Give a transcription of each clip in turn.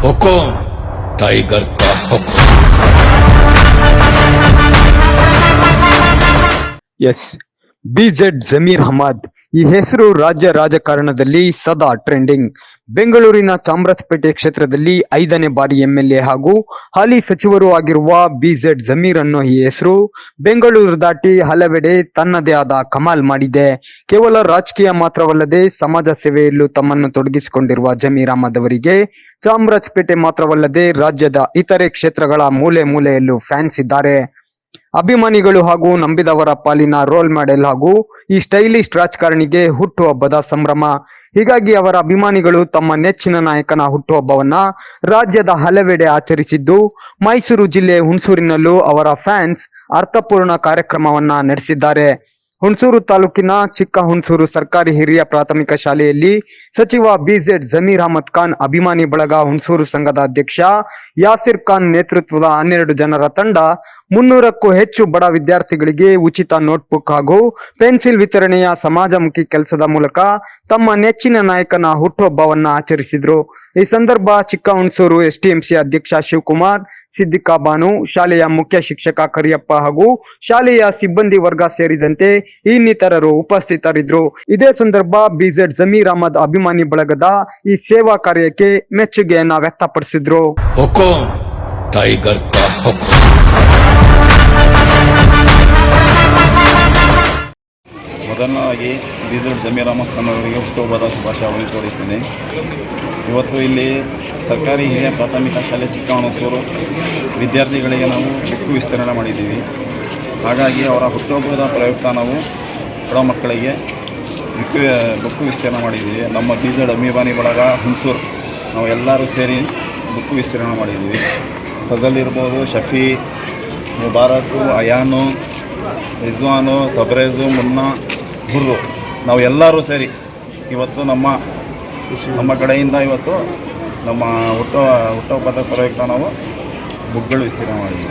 हुकुम tiger का हुक्म S BZ Zameer Ahmed ಈ ಹೆಸರು ರಾಜ್ಯ ರಾಜಕಾರಣದಲ್ಲಿ ಸದಾ ಟ್ರೆಂಡಿಂಗ್ ಬೆಂಗಳೂರಿನ ಚಾಮರಾಜಪೇಟೆ ಕ್ಷೇತ್ರದಲ್ಲಿ ಐದನೇ ಬಾರಿ ಎಂಎಲ್ಎ ಹಾಗೂ ಹಾಲಿ ಸಚಿವರು ಆಗಿರುವ ಬಿಜೆಡ್ ಜಮೀರ್ ಅನ್ನೋ ಈ ಹೆಸರು ಬೆಂಗಳೂರು ದಾಟಿ ಹಲವೆಡೆ ತನ್ನದೇ ಆದ ಕಮಾಲ್ ಮಾಡಿದೆ. ಕೇವಲ ರಾಜಕೀಯ ಮಾತ್ರವಲ್ಲದೆ ಸಮಾಜ ಸೇವೆಯಲ್ಲೂ ತಮ್ಮನ್ನು ತೊಡಗಿಸಿಕೊಂಡಿರುವ ಜಮೀರ್ ಅಹಮದ್ ಅವರಿಗೆ ಚಾಮರಾಜಪೇಟೆ ಮಾತ್ರವಲ್ಲದೆ ರಾಜ್ಯದ ಇತರೆ ಕ್ಷೇತ್ರಗಳ ಮೂಲೆ ಮೂಲೆಯಲ್ಲೂ ಫ್ಯಾನ್ಸ್ ಇದ್ದಾರೆ. ಅಭಿಮಾನಿಗಳು ಹಾಗೂ ನಂಬಿದವರ ಪಾಲಿನ ರೋಲ್ ಮಾಡೆಲ್ ಹಾಗೂ ಈ ಸ್ಟೈಲಿಶ್ ರಾಜಕಾರಣಿಗೆ ಹುಟ್ಟುಹಬ್ಬದ ಸಂಭ್ರಮ. ಹೀಗಾಗಿ ಅವರ ಅಭಿಮಾನಿಗಳು ತಮ್ಮ ನೆಚ್ಚಿನ ನಾಯಕನ ಹುಟ್ಟುಹಬ್ಬವನ್ನ ರಾಜ್ಯದ ಹಲವೆಡೆ ಆಚರಿಸಿದ್ದು, ಮೈಸೂರು ಜಿಲ್ಲೆ ಹುಣಸೂರಿನಲ್ಲೂ ಅವರ ಫ್ಯಾನ್ಸ್ ಅರ್ಥಪೂರ್ಣ ಕಾರ್ಯಕ್ರಮವನ್ನ ನಡೆಸಿದ್ದಾರೆ. ಹುಣಸೂರು ತಾಲೂಕಿನ ಚಿಕ್ಕ ಹುಣಸೂರು ಸರ್ಕಾರಿ ಹಿರಿಯ ಪ್ರಾಥಮಿಕ ಶಾಲೆಯಲ್ಲಿ ಸಚಿವ ಬಿಜೆಡ್ ಜಮೀರ್ ಅಹಮದ್ ಖಾನ್ ಅಭಿಮಾನಿ ಬಳಗ ಹುಣಸೂರು ಸಂಘದ ಅಧ್ಯಕ್ಷ ಯಾಸಿರ್ ಖಾನ್ ನೇತೃತ್ವದ ಹನ್ನೆರಡು ಜನರ ತಂಡ ಮುನ್ನೂರಕ್ಕೂ ಹೆಚ್ಚು ಬಡ ವಿದ್ಯಾರ್ಥಿಗಳಿಗೆ ಉಚಿತ ನೋಟ್ಬುಕ್ ಹಾಗೂ ಪೆನ್ಸಿಲ್ ವಿತರಣೆಯ ಸಮಾಜಮುಖಿ ಕೆಲಸದ ಮೂಲಕ ತಮ್ಮ ನೆಚ್ಚಿನ ನಾಯಕನ ಹುಟ್ಟುಹಬ್ಬವನ್ನ ಆಚರಿಸಿದ್ರು. ಈ ಸಂದರ್ಭ ಚಿಕ್ಕ ಹುಣಸೂರು ಎಸ್ಟಿಎಂಸಿ ಅಧ್ಯಕ್ಷ ಶಿವಕುಮಾರ್ ಸಿದ್ದಿಕಾ ಬಾನು ಶಾಲೆಯ ಮುಖ್ಯ ಶಿಕ್ಷಕ ಕರಿಯಪ್ಪ ಹಾಗೂ ಶಾಲೆಯ ಸಿಬ್ಬಂದಿ ವರ್ಗ ಸೇರಿದಂತೆ ಇನ್ನಿತರರು ಉಪಸ್ಥಿತರಿದ್ದರು. ಇದೇ ಸಂದರ್ಭ ಬಿಜೆಡ್ ಜಮೀರ್ ಅಹಮದ್ ಅಭಿಮಾನಿ ಬಳಗದ ಈ ಸೇವಾ ಕಾರ್ಯಕ್ಕೆ ಮೆಚ್ಚುಗೆಯನ್ನ ವ್ಯಕ್ತಪಡಿಸಿದ್ರು. ಮೊದಲನೇದಾಗಿ ಬೀದರ್ ಜಮೀರ್ ಅವರಿಗೆ ಹುಟ್ಟುಹಬ್ಬದ ಶುಭಾಶಯವನ್ನು ತೋರಿಸ್ತೇನೆ ಇವತ್ತು ಇಲ್ಲಿ ಸರ್ಕಾರಿ ಹಿರಿಯ ಪ್ರಾಥಮಿಕ ಶಾಲೆ ಚಿಕ್ಕಮಣಸೂರು ವಿದ್ಯಾರ್ಥಿಗಳಿಗೆ ನಾವು ಬುಕ್ಕು ವಿಸ್ತರಣೆ ಮಾಡಿದ್ದೀವಿ. ಹಾಗಾಗಿ ಅವರ ಹುಟ್ಟುಹಬ್ಬದ ಪ್ರಯುಕ್ತ ನಾವು ಬಡ ಮಕ್ಕಳಿಗೆ ಬುಕ್ಕು ಬುಕ್ಕು ವಿಸ್ತರಣೆ ಮಾಡಿದ್ದೀವಿ. ನಮ್ಮ ಬೀದರ್ ಅಮಿಬಾನಿ ಬಳಗ ಹುಣಸೂರು, ನಾವು ಎಲ್ಲರೂ ಸೇರಿ ಬುಕ್ಕು ವಿಸ್ತರಣೆ ಮಾಡಿದ್ದೀವಿ. ಫಜಲ್ ಇರ್ಬೋದು ಶಫಿ, ಮುಬಾರಕು, ಅಯಾನು, ರಿಜ್ವಾನು, ತಬ್ರೇಜು, ಮುನ್ನಾ ಗುರ್ರು ನಾವು ಎಲ್ಲರೂ ಸೇರಿ ಇವತ್ತು ನಮ್ಮ ನಮ್ಮ ಕಡೆಯಿಂದ ಇವತ್ತು ನಮ್ಮ ಹುಟ್ಟ, ಹುಟ್ಟಹಬ್ಬದ ಪ್ರಯುಕ್ತ ನಾವು ಬುಕ್ಗಳು ವಿಸ್ತೀರ್ಣ ಮಾಡಿದ್ವಿ.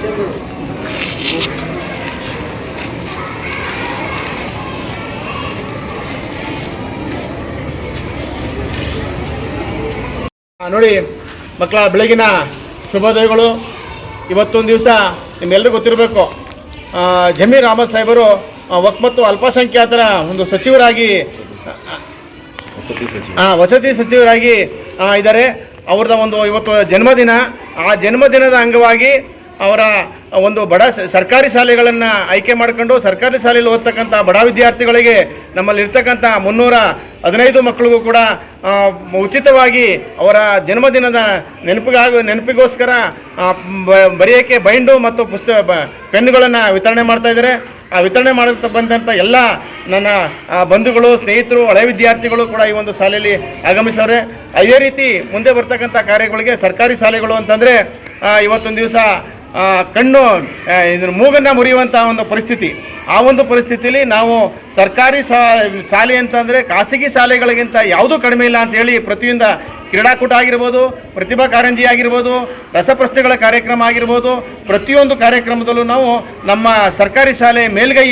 ನೋಡಿ, ಮಕ್ಕಳ ಬೆಳಗಿನ ಶುಭೋದಯಗಳು. ಇವತ್ತೊಂದು ದಿವಸ ನಿಮ್ಮೆಲ್ಲರಿಗೂ ಗೊತ್ತಿರಬೇಕು. ಜಮೀರ್ ಅಹಮದ್ ಸಾಹೇಬರು ಆ, ವಕ್ ಮತ್ತು ಅಲ್ಪಸಂಖ್ಯಾತರ ಒಂದು ಸಚಿವರಾಗಿ ವಸತಿ ಸಚಿವರಾಗಿ ಇದ್ದಾರೆ. ಅವ್ರದ ಒಂದು ಇವತ್ತು ಜನ್ಮದಿನ. ಆ ಜನ್ಮದಿನದ ಅಂಗವಾಗಿ ಅವರ ಒಂದು ಬಡ ಸರ್ಕಾರಿ ಶಾಲೆಗಳನ್ನು ಆಯ್ಕೆ ಮಾಡಿಕೊಂಡು ಸರ್ಕಾರಿ ಶಾಲೆಯಲ್ಲಿ ಓದ್ತಕ್ಕಂಥ ಬಡ ವಿದ್ಯಾರ್ಥಿಗಳಿಗೆ ನಮ್ಮಲ್ಲಿರ್ತಕ್ಕಂಥ ಮುನ್ನೂರ ಹದಿನೈದು ಮಕ್ಕಳಿಗೂ ಕೂಡ ಉಚಿತವಾಗಿ ಅವರ ಜನ್ಮದಿನದ ನೆನಪಿಗಾಗಿ, ನೆನಪಿಗೋಸ್ಕರ ಬರೆಯೋಕ್ಕೆ ಬೈಂಡು ಮತ್ತು ಪುಸ್ತಕ ಪೆನ್ಗಳನ್ನು ವಿತರಣೆ ಮಾಡ್ತಾಯಿದ್ದಾರೆ ಆ ವಿತರಣೆ ಮಾಡುತ್ತಾ ಬಂದಂಥ ಎಲ್ಲ ನನ್ನ ಬಂಧುಗಳು, ಸ್ನೇಹಿತರು, ಹಳೆ ವಿದ್ಯಾರ್ಥಿಗಳು ಕೂಡ ಈ ಒಂದು ಶಾಲೆಯಲ್ಲಿ ಆಗಮಿಸವ್ರೆ. ಅದೇ ರೀತಿ ಮುಂದೆ ಬರ್ತಕ್ಕಂಥ ಕಾರ್ಯಗಳಿಗೆ ಸರ್ಕಾರಿ ಶಾಲೆಗಳು ಅಂತಂದರೆ ಇವತ್ತೊಂದು ದಿವಸ ಕಣ್ಣು ಇದನ್ನು ಮೂಗನ್ನು ಮುರಿಯುವಂಥ ಒಂದು ಪರಿಸ್ಥಿತಿ. ಆ ಒಂದು ಪರಿಸ್ಥಿತಿಯಲ್ಲಿ ನಾವು ಸರ್ಕಾರಿ ಶಾಲೆ ಅಂತಂದರೆ ಖಾಸಗಿ ಶಾಲೆಗಳಿಗಿಂತ ಯಾವುದೂ ಕಡಿಮೆ ಇಲ್ಲ ಅಂತೇಳಿ ಪ್ರತಿಯೊಂದು ಕ್ರೀಡಾಕೂಟ ಆಗಿರ್ಬೋದು, ಪ್ರತಿಭಾ ಕಾರಂಜಿ ಆಗಿರ್ಬೋದು, ರಸಪ್ರಶ್ನೆಗಳ ಕಾರ್ಯಕ್ರಮ ಆಗಿರ್ಬೋದು, ಪ್ರತಿಯೊಂದು ಕಾರ್ಯಕ್ರಮದಲ್ಲೂ ನಾವು ನಮ್ಮ ಸರ್ಕಾರಿ ಶಾಲೆ ಮೇಲ್ಗೈ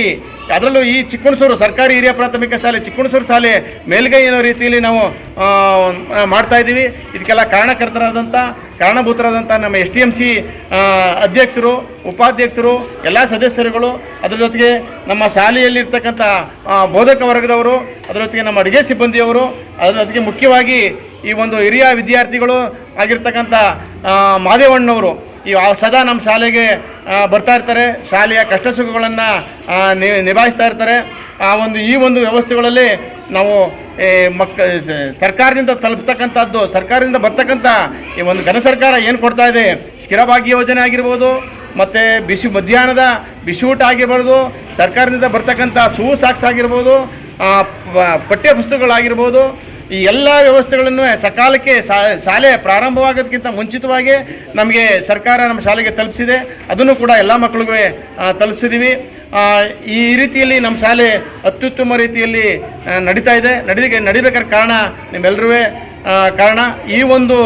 ಅದರಲ್ಲೂ ಈ ಚಿಕ್ಕಣಸೂರು ಸರ್ಕಾರಿ ಹಿರಿಯ ಪ್ರಾಥಮಿಕ ಶಾಲೆ ಚಿಕ್ಕಣಸೂರು ಶಾಲೆ ಮೇಲ್ಗೈ ಅನ್ನೋ ರೀತಿಯಲ್ಲಿ ನಾವು ಮಾಡ್ತಾ ಇದ್ದೀವಿ. ಇದಕ್ಕೆಲ್ಲ ಕಾರಣಕರ್ತರಾದಂಥ, ಕಾರಣಭೂತರಾದಂಥ ನಮ್ಮ ಎಸ್ ಟಿ ಎಂ ಸಿ ಅಧ್ಯಕ್ಷರು, ಉಪಾಧ್ಯಕ್ಷರು, ಎಲ್ಲ ಸದಸ್ಯರುಗಳು, ಅದರ ಜೊತೆಗೆ ನಮ್ಮ ಶಾಲೆಯಲ್ಲಿರ್ತಕ್ಕಂಥ ಬೋಧಕ ವರ್ಗದವರು, ಅದರ ಜೊತೆಗೆ ನಮ್ಮ ಅಡುಗೆ ಸಿಬ್ಬಂದಿಯವರು, ಅದರ ಜೊತೆಗೆ ಮುಖ್ಯವಾಗಿ ಈ ಒಂದು ಹಿರಿಯ ವಿದ್ಯಾರ್ಥಿಗಳು ಆಗಿರ್ತಕ್ಕಂಥ ಮಾದೇವಣ್ಣವರು ಈ ಸದಾ ನಮ್ಮ ಶಾಲೆಗೆ ಬರ್ತಾ ಇರ್ತಾರೆ. ಶಾಲೆಯ ಕಷ್ಟ ಸುಖಗಳನ್ನು ನಿಭಾಯಿಸ್ತಾ ಇರ್ತಾರೆ. ಆ ಒಂದು, ಈ ಒಂದು ವ್ಯವಸ್ಥೆಗಳಲ್ಲಿ ನಾವು ಮಕ್ ಸರ್ಕಾರದಿಂದ ತಲುಪ್ತಕ್ಕಂಥದ್ದು, ಸರ್ಕಾರದಿಂದ ಬರ್ತಕ್ಕಂಥ ಈ ಒಂದು ಘನ ಸರ್ಕಾರ ಏನು ಕೊಡ್ತಾ ಇದೆ? ಸ್ಥಿರಭಾಗ್ಯ ಯೋಜನೆ ಆಗಿರ್ಬೋದು, ಮತ್ತು ಬಿಸಿ ಮಧ್ಯಾಹ್ನದ ಬಿಸಿಯೂಟ ಆಗಿರ್ಬೋದು, ಸರ್ಕಾರದಿಂದ ಬರ್ತಕ್ಕಂಥ ಸೂ ಸಾಕ್ಸ್ ಆಗಿರ್ಬೋದು ಪಠ್ಯ ಪುಸ್ತಕಗಳಾಗಿರ್ಬೋದು ಈ ಎಲ್ಲ ವ್ಯವಸ್ಥೆಗಳನ್ನು ಸಕಾಲಕ್ಕೆ ಶಾಲೆ ಪ್ರಾರಂಭವಾಗೋದಕ್ಕಿಂತ ಮುಂಚಿತವಾಗಿ ನಮಗೆ ಸರ್ಕಾರ ನಮ್ಮ ಶಾಲೆಗೆ ತಲುಪಿಸಿದೆ. ಅದನ್ನು ಕೂಡ ಎಲ್ಲ ಮಕ್ಕಳಿಗೂ ತಲುಪಿಸಿದ್ದೀವಿ ಈ ರೀತಿಯಲ್ಲಿ ನಮ್ಮ ಶಾಲೆ ಅತ್ಯುತ್ತಮ ರೀತಿಯಲ್ಲಿ ನಡೀತಾ ಇದೆ. ನಡೀಲಿಕ್ಕೆ, ನಡಿಬೇಕಾದ ಕಾರಣ ನಿಮ್ಮೆಲ್ಲರೂ ಕಾರಣ. ಈ ಒಂದು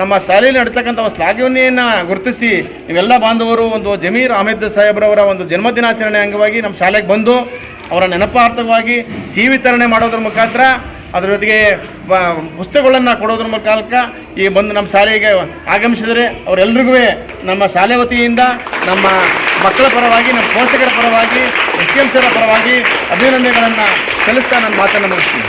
ನಮ್ಮ ಶಾಲೆಯಲ್ಲಿ ನಡೀತಕ್ಕಂಥ ಒಂದು ಶ್ಲಾಘನೆಯನ್ನು ಗುರುತಿಸಿ ನೀವೆಲ್ಲ ಬಾಂಧವರು, ಒಂದು ಜಮೀರ್ ಅಹಮದ್ ಸಾಹೇಬ್ರವರ ಒಂದು ಜನ್ಮದಿನಾಚರಣೆ ಅಂಗವಾಗಿ ನಮ್ಮ ಶಾಲೆಗೆ ಬಂದು ಅವರ ನೆನಪಾರ್ಥವಾಗಿ ಸಿ ವಿತರಣೆ ಮಾಡೋದ್ರ ಮುಖಾಂತರ ಅದರ ಜೊತೆಗೆ ಪುಸ್ತಕಗಳನ್ನು ಕೊಡೋದ್ರ ಮುಖಾಂತರ ಈ ಬಂದು ನಮ್ಮ ಶಾಲೆಗೆ ಆಗಮಿಸಿದರೆ ಅವರೆಲ್ರಿಗೂ ನಮ್ಮ ಶಾಲೆ ವತಿಯಿಂದ ನಮ್ಮ ಮಕ್ಕಳ ಪರವಾಗಿ, ನಮ್ಮ ಪೋಷಕರ ಪರವಾಗಿ ಮುಖ್ಯಂಶರ ಪರವಾಗಿ ಅಭಿನಂದನೆಗಳನ್ನು ಸಲ್ಲಿಸ್ತಾ ನನ್ನ ಮಾತನ್ನು ಮುಗಿಸ್ತೀನಿ.